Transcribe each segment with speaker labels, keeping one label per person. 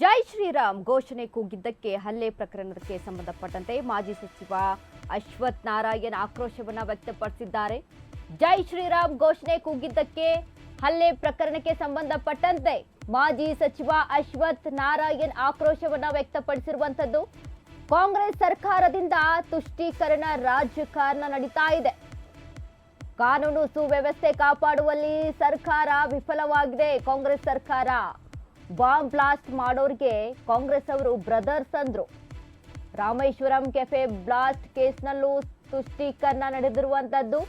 Speaker 1: ಜೈ ಶ್ರೀರಾಮ್ ಘೋಷಣೆ ಕೂಗಿದ್ದಕ್ಕೆ ಹಲ್ಲೆ ಪ್ರಕರಣಕ್ಕೆ ಸಂಬಂಧಪಟ್ಟಂತೆ ಮಾಜಿ ಸಚಿವ ಅಶ್ವಥ್ ನಾರಾಯಣ್ ಆಕ್ರೋಶವನ್ನ ವ್ಯಕ್ತಪಡಿಸಿದ್ದಾರೆ. ಜೈ ಶ್ರೀರಾಮ್ ಘೋಷಣೆ ಕೂಗಿದ್ದಕ್ಕೆ ಹಲ್ಲೆ ಪ್ರಕರಣಕ್ಕೆ ಸಂಬಂಧಪಟ್ಟಂತೆ ಮಾಜಿ ಸಚಿವ ಅಶ್ವಥ್ ನಾರಾಯಣ್ ಆಕ್ರೋಶವನ್ನ ವ್ಯಕ್ತಪಡಿಸಿರುವಂತದ್ದು ಕಾಂಗ್ರೆಸ್ ಸರ್ಕಾರದಿಂದ ತುಷ್ಟೀಕರಣ ರಾಜಕಾರಣ ನಡೀತಾ ಇದೆ. ಕಾನೂನು ಸುವ್ಯವಸ್ಥೆ ಕಾಪಾಡುವಲ್ಲಿ ಸರ್ಕಾರ ವಿಫಲವಾಗಿದೆ ಕಾಂಗ್ರೆಸ್ ಸರ್ಕಾರ. ಬಾಂಬ್ ಬ್ಲಾಸ್ಟ್ ಮಾಡೋರಿಗೆ ಕಾಂಗ್ರೆಸ್ ಅವರು ಬ್ರದರ್ಸ್ ಅಂದ್ರು. ರಾಮೇಶ್ವರಂ ಕೆಫೆ ಬ್ಲಾಸ್ಟ್ ಕೇಸ್ನಲ್ಲೂ ತುಷ್ಟೀಕರಣ ನಡೆದಿರುವಂತದ್ದು.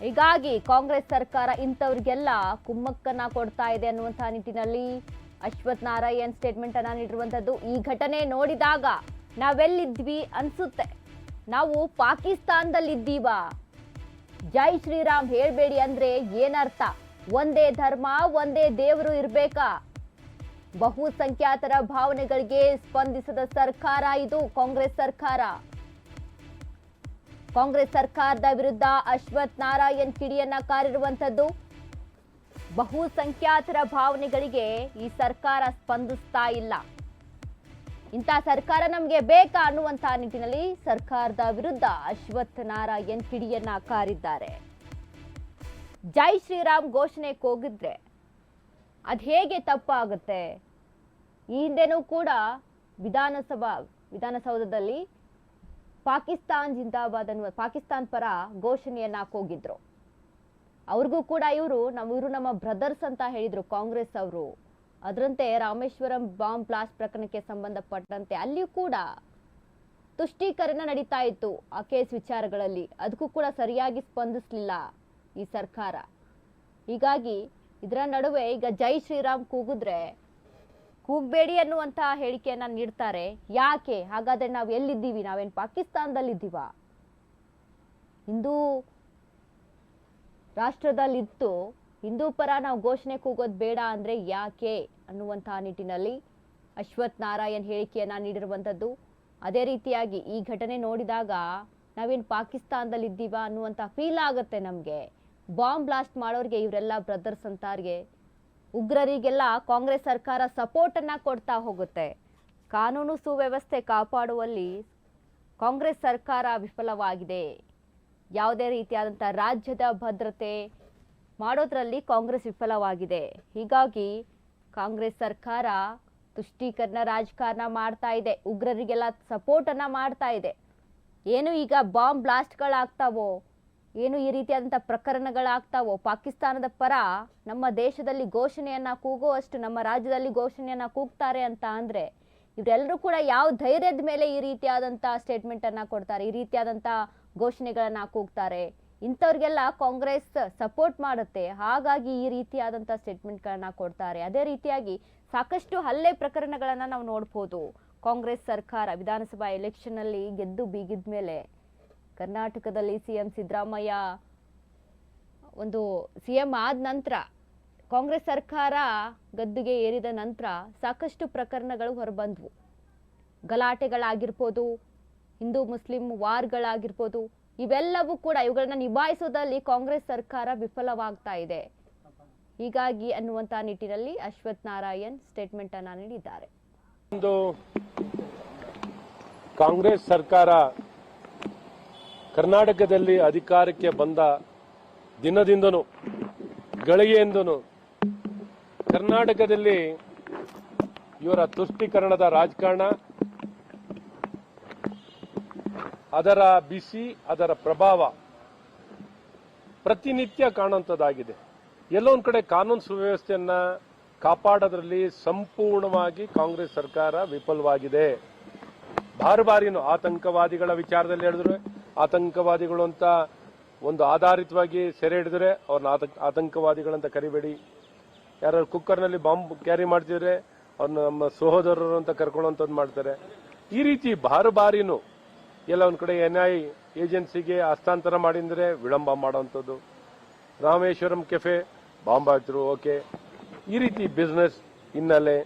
Speaker 1: ಹೀಗಾಗಿ ಕಾಂಗ್ರೆಸ್ ಸರ್ಕಾರ ಇಂಥವ್ರಿಗೆಲ್ಲ ಕುಮ್ಮಕ್ಕನ್ನ ಕೊಡ್ತಾ ಇದೆ ಅನ್ನುವಂತಹ ನಿಟ್ಟಿನಲ್ಲಿ ಅಶ್ವಥ್ ನಾರಾಯಣ್ ಸ್ಟೇಟ್ಮೆಂಟ್ ಅನ್ನ ನೀಡಿರುವಂತದ್ದು. ಈ ಘಟನೆ ನೋಡಿದಾಗ ನಾವೆಲ್ಲಿದ್ವಿ ಅನ್ಸುತ್ತೆ. ನಾವು ಪಾಕಿಸ್ತಾನದಲ್ಲಿದ್ದೀವಾ. ಜೈ ಶ್ರೀರಾಮ್ ಹೇಳಬೇಡಿ ಅಂದ್ರೆ ಏನರ್ಥ? ಒಂದೇ ಧರ್ಮ, ಒಂದೇ ದೇವರು ಇರಬೇಕಾ? ಬಹುಸಂಖ್ಯಾತರ ಭಾವನೆಗಳಿಗೆ ಸ್ಪಂದಿಸದ ಸರ್ಕಾರ ಇದು ಕಾಂಗ್ರೆಸ್ ಸರ್ಕಾರ. ಕಾಂಗ್ರೆಸ್ ಸರ್ಕಾರದ ವಿರುದ್ಧ ಅಶ್ವಥ್ ನಾರಾಯಣ್ ಕಿಡಿಯನ್ನ ಕಾರಿರುವಂತದ್ದು ಬಹುಸಂಖ್ಯಾತರ ಭಾವನೆಗಳಿಗೆ ಈ ಸರ್ಕಾರ ಸ್ಪಂದಿಸ್ತಾ ಇಲ್ಲ. ಇಂಥ ಸರ್ಕಾರ ನಮಗೆ ಬೇಕಾ ಅನ್ನುವಂತಹ ನಿಟ್ಟಿನಲ್ಲಿ ಸರ್ಕಾರದ ವಿರುದ್ಧ ಅಶ್ವಥ್ ನಾರಾಯಣ್ ಕಿಡಿಯನ್ನ ಕಾರಿದ್ದಾರೆ. ಜೈ ಶ್ರೀರಾಮ್ ಘೋಷಣೆ ಕೂಗಿದ್ರೆ ಅದು ಹೇಗೆ ತಪ್ಪಾಗುತ್ತೆ? ಈ ಹಿಂದೆನೂ ಕೂಡ ವಿಧಾನಸಭಾ, ವಿಧಾನಸೌಧದಲ್ಲಿ ಪಾಕಿಸ್ತಾನ್ ಜಿಂದಾಬಾದ್ ಅನ್ನುವ, ಪಾಕಿಸ್ತಾನ್ ಪರ ಘೋಷಣೆಯನ್ನ ಕೂಗಿದ್ರು ಅವ್ರಿಗೂ ಕೂಡ ಇವರು ನಮ್ಮ ಇವರು ನಮ್ಮ ಬ್ರದರ್ಸ್ ಅಂತ ಹೇಳಿದ್ರು ಕಾಂಗ್ರೆಸ್ ಅವರು. ಅದರಂತೆ ರಾಮೇಶ್ವರಂ ಬಾಂಬ್ ಬ್ಲಾಸ್ಟ್ ಪ್ರಕರಣಕ್ಕೆ ಸಂಬಂಧಪಟ್ಟಂತೆ ಅಲ್ಲಿಯೂ ಕೂಡ ತುಷ್ಟೀಕರಣ ನಡೀತಾ ಇತ್ತು ಆ ಕೇಸ್ ವಿಚಾರಗಳಲ್ಲಿ. ಅದಕ್ಕೂ ಕೂಡ ಸರಿಯಾಗಿ ಸ್ಪಂದಿಸಲಿಲ್ಲ. ಈ ಸರ್ಕಾರ. ಹೀಗಾಗಿ ಇದರ ನಡುವೆ ಈಗ ಜೈ ಶ್ರೀರಾಮ್ ಕೂಗಿದ್ರೆ ಕೂಗ್ಬೇಡಿ ಅನ್ನುವಂತಹ ಹೇಳಿಕೆಯನ್ನ ನೀಡ್ತಾರೆ. ಯಾಕೆ? ಹಾಗಾದ್ರೆ ನಾವು ಎಲ್ಲಿದ್ದೀವಿ? ನಾವೇನು ಪಾಕಿಸ್ತಾನದಲ್ಲಿದ್ದೀವಾ? ಹಿಂದೂ ರಾಷ್ಟ್ರದಲ್ಲಿತ್ತು ಹಿಂದೂ ಪರ ನಾವು ಘೋಷಣೆ ಕೂಗೋದು ಬೇಡ ಅಂದ್ರೆ ಯಾಕೆ ಅನ್ನುವಂತಹ ನಿಟ್ಟಿನಲ್ಲಿ ಅಶ್ವಥ್ ನಾರಾಯಣ್ ಹೇಳಿಕೆಯನ್ನ ನೀಡಿರುವಂಥದ್ದು. ಅದೇ ರೀತಿಯಾಗಿ ಈ ಘಟನೆ ನೋಡಿದಾಗ ನಾವೇನು ಪಾಕಿಸ್ತಾನದಲ್ಲಿದ್ದೀವಾ ಅನ್ನುವಂಥ ಫೀಲ್ ಆಗುತ್ತೆ ನಮಗೆ. ಬಾಂಬ್ ಬ್ಲಾಸ್ಟ್ ಮಾಡೋರಿಗೆ ಇವರೆಲ್ಲ ಬ್ರದರ್ಸ್ ಅಂತಾರಿಗೆ. ಉಗ್ರರಿಗೆಲ್ಲ ಕಾಂಗ್ರೆಸ್ ಸರ್ಕಾರ ಸಪೋರ್ಟನ್ನು ಕೊಡ್ತಾ ಹೋಗುತ್ತೆ. ಕಾನೂನು ಸುವ್ಯವಸ್ಥೆ ಕಾಪಾಡುವಲ್ಲಿ ಕಾಂಗ್ರೆಸ್ ಸರ್ಕಾರ ವಿಫಲವಾಗಿದೆ. ಯಾವುದೇ ರೀತಿಯಾದಂಥ ರಾಜ್ಯದ ಭದ್ರತೆ ಮಾಡೋದ್ರಲ್ಲಿ ಕಾಂಗ್ರೆಸ್ ವಿಫಲವಾಗಿದೆ. ಹೀಗಾಗಿ ಕಾಂಗ್ರೆಸ್ ಸರ್ಕಾರ ತುಷ್ಟೀಕರಣ ರಾಜಕಾರಣ ಮಾಡ್ತಾ ಇದೆ. ಉಗ್ರರಿಗೆಲ್ಲ ಸಪೋರ್ಟನ್ನು ಮಾಡ್ತಾ ಇದೆ. ಏನು ಈಗ ಬಾಂಬ್ ಬ್ಲಾಸ್ಟ್ಗಳಾಗ್ತಾವೋ? ಏನು ಈ ರೀತಿಯಾದಂಥ ಪ್ರಕರಣಗಳಾಗ್ತಾವೋ, ಪಾಕಿಸ್ತಾನದ ಪರ ನಮ್ಮ ದೇಶದಲ್ಲಿ ಘೋಷಣೆಯನ್ನ ಕೂಗುವಷ್ಟು ನಮ್ಮ ರಾಜ್ಯದಲ್ಲಿ ಘೋಷಣೆಯನ್ನ ಕೂಗ್ತಾರೆ ಅಂತ ಅಂದ್ರೆ, ಇವರೆಲ್ಲರೂ ಕೂಡ ಯಾವ ಧೈರ್ಯದ ಮೇಲೆ ಈ ರೀತಿಯಾದಂಥ ಸ್ಟೇಟ್ಮೆಂಟ್ ಅನ್ನ ಕೊಡ್ತಾರೆ, ಈ ರೀತಿಯಾದಂಥ ಘೋಷಣೆಗಳನ್ನ ಕೂಗ್ತಾರೆ, ಇಂಥವ್ರಿಗೆಲ್ಲ ಕಾಂಗ್ರೆಸ್ ಸಪೋರ್ಟ್ ಮಾಡುತ್ತೆ, ಹಾಗಾಗಿ ಈ ರೀತಿಯಾದಂಥ ಸ್ಟೇಟ್ಮೆಂಟ್ಗಳನ್ನ ಕೊಡ್ತಾರೆ. ಅದೇ ರೀತಿಯಾಗಿ ಸಾಕಷ್ಟು ಹಲ್ಲೆ ಪ್ರಕರಣಗಳನ್ನು ನಾವು ನೋಡ್ಬೋದು. ಕಾಂಗ್ರೆಸ್ ಸರ್ಕಾರ ವಿಧಾನಸಭಾ ಎಲೆಕ್ಷನ್ ಅಲ್ಲಿ ಗೆದ್ದು ಬೀಗಿದ ಮೇಲೆ ಕರ್ನಾಟಕದಲ್ಲಿ ಸಿಎಂ ಸಿದ್ದರಾಮಯ್ಯ ಒಂದು ಸಿಎಂ ಆದ ನಂತರ ಕಾಂಗ್ರೆಸ್ ಸರ್ಕಾರ ಗದ್ದುಗೆ ಏರಿದ ನಂತರ ಸಾಕಷ್ಟು ಪ್ರಕರಣಗಳು ಹೊರಬಂದ್ವು. ಗಲಾಟೆಗಳಾಗಿರ್ಬೋದು, ಹಿಂದೂ ಮುಸ್ಲಿಂ ವಾರ್ಗಳಾಗಿರ್ಬೋದು, ಇವೆಲ್ಲವೂ ಕೂಡ ಇವುಗಳನ್ನ ನಿಭಾಯಿಸೋದಲ್ಲಿ ಕಾಂಗ್ರೆಸ್ ಸರ್ಕಾರ ವಿಫಲವಾಗ್ತಾ ಇದೆ. ಹೀಗಾಗಿ ಅನ್ನುವಂಥ ನಿಟ್ಟಿನಲ್ಲಿ ಅಶ್ವಥ್ ನಾರಾಯಣ್ ಸ್ಟೇಟ್ಮೆಂಟ್ ಅನ್ನ ನೀಡಿದ್ದಾರೆ.
Speaker 2: ಕಾಂಗ್ರೆಸ್ ಸರ್ಕಾರ ಕರ್ನಾಟಕದಲ್ಲಿ ಅಧಿಕಾರಕ್ಕೆ ಬಂದ ದಿನದಿಂದನೂ, ಗಳಿಗೆಯಿಂದನೂ ಕರ್ನಾಟಕದಲ್ಲಿ ಇವರ ತುಷ್ಟೀಕರಣದ ರಾಜಕಾರಣ, ಅದರ ಬಿಸಿ, ಅದರ ಪ್ರಭಾವ ಪ್ರತಿನಿತ್ಯ ಕಾಣುವಂಥದ್ದಾಗಿದೆ ಎಲ್ಲೊಂದು ಕಡೆ ಕಾನೂನು ಸುವ್ಯವಸ್ಥೆಯನ್ನ ಕಾಪಾಡೋದ್ರಲ್ಲಿ ಸಂಪೂರ್ಣವಾಗಿ ಕಾಂಗ್ರೆಸ್ ಸರ್ಕಾರ ವಿಫಲವಾಗಿದೆ. ಬಾರಿ ಬಾರಿನೂ ಆತಂಕವಾದಿಗಳ ವಿಚಾರದಲ್ಲಿ ಹೇಳಿದ್ರೆ. ಆತಂಕವಾದಿಗಳು ಅಂತ ಒಂದು ಆಧಾರಿತವಾಗಿ ಸೆರೆ ಹಿಡಿದ್ರೆ ಅವ್ರನ್ನ ಆತಂಕವಾದಿಗಳು ಆತಂಕವಾದಿಗಳಂತ ಕರಿಬೇಡಿ. ಯಾರು ಕುಕ್ಕರ್ನಲ್ಲಿ ಬಾಂಬ್ ಕ್ಯಾರಿ ಮಾಡ್ತಿದ್ರೆ ಅವ್ರನ್ನ ನಮ್ಮ ಸಹೋದರರು ಅಂತ ಕರ್ಕೊಳ್ಳುವಂಥದ್ದು ಮಾಡ್ತಾರೆ. ಈ ರೀತಿ ಬಾರು ಬಾರಿನೂ ಎಲ್ಲ ಒಂದು ಕಡೆ ಎನ್ ಏಜೆನ್ಸಿಗೆ ಹಸ್ತಾಂತರ ಮಾಡಿದ್ರೆ ವಿಳಂಬ ಮಾಡುವಂಥದ್ದು ರಾಮೇಶ್ವರಂ ಕೆಫೆ, ಬಾಂಬ್ ಹಾಕ್ತಿರು ಓಕೆ. ಈ ರೀತಿ ಬಿಸ್ನೆಸ್ ಹಿನ್ನೆಲೆ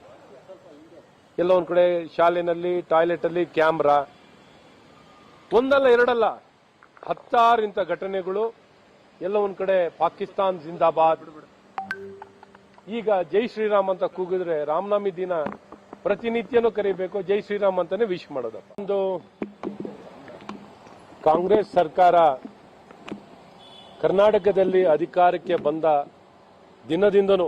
Speaker 2: ಎಲ್ಲ ಒಂದ್ ಕಡೆ ಶಾಲೆನಲ್ಲಿ ಟಾಯ್ಲೆಟ್ ಅಲ್ಲಿ ಕ್ಯಾಮ್ರಾ. ಒಂದಲ್ಲ ಎರಡಲ್ಲ ಹತ್ತಾರು ಇಂಥ ಘಟನೆಗಳು, ಎಲ್ಲ ಒಂದ್ ಕಡೆ ಪಾಕಿಸ್ತಾನ್ ಜಿಂದಾಬಾದ್. ಈಗ ಜೈ ಶ್ರೀರಾಮ್ ಅಂತ ಕೂಗಿದ್ರೆ ರಾಮನವಮಿ ದಿನ ಪ್ರತಿನಿತ್ಯನೂ ಕರಿಬೇಕು, ಜೈ ಶ್ರೀರಾಮ್ ಅಂತಾನೆ ವಿಶ್ ಮಾಡೋದು. ಒಂದು ಕಾಂಗ್ರೆಸ್ ಸರ್ಕಾರ ಕರ್ನಾಟಕದಲ್ಲಿ ಅಧಿಕಾರಕ್ಕೆ ಬಂದ ದಿನದಿಂದನೂ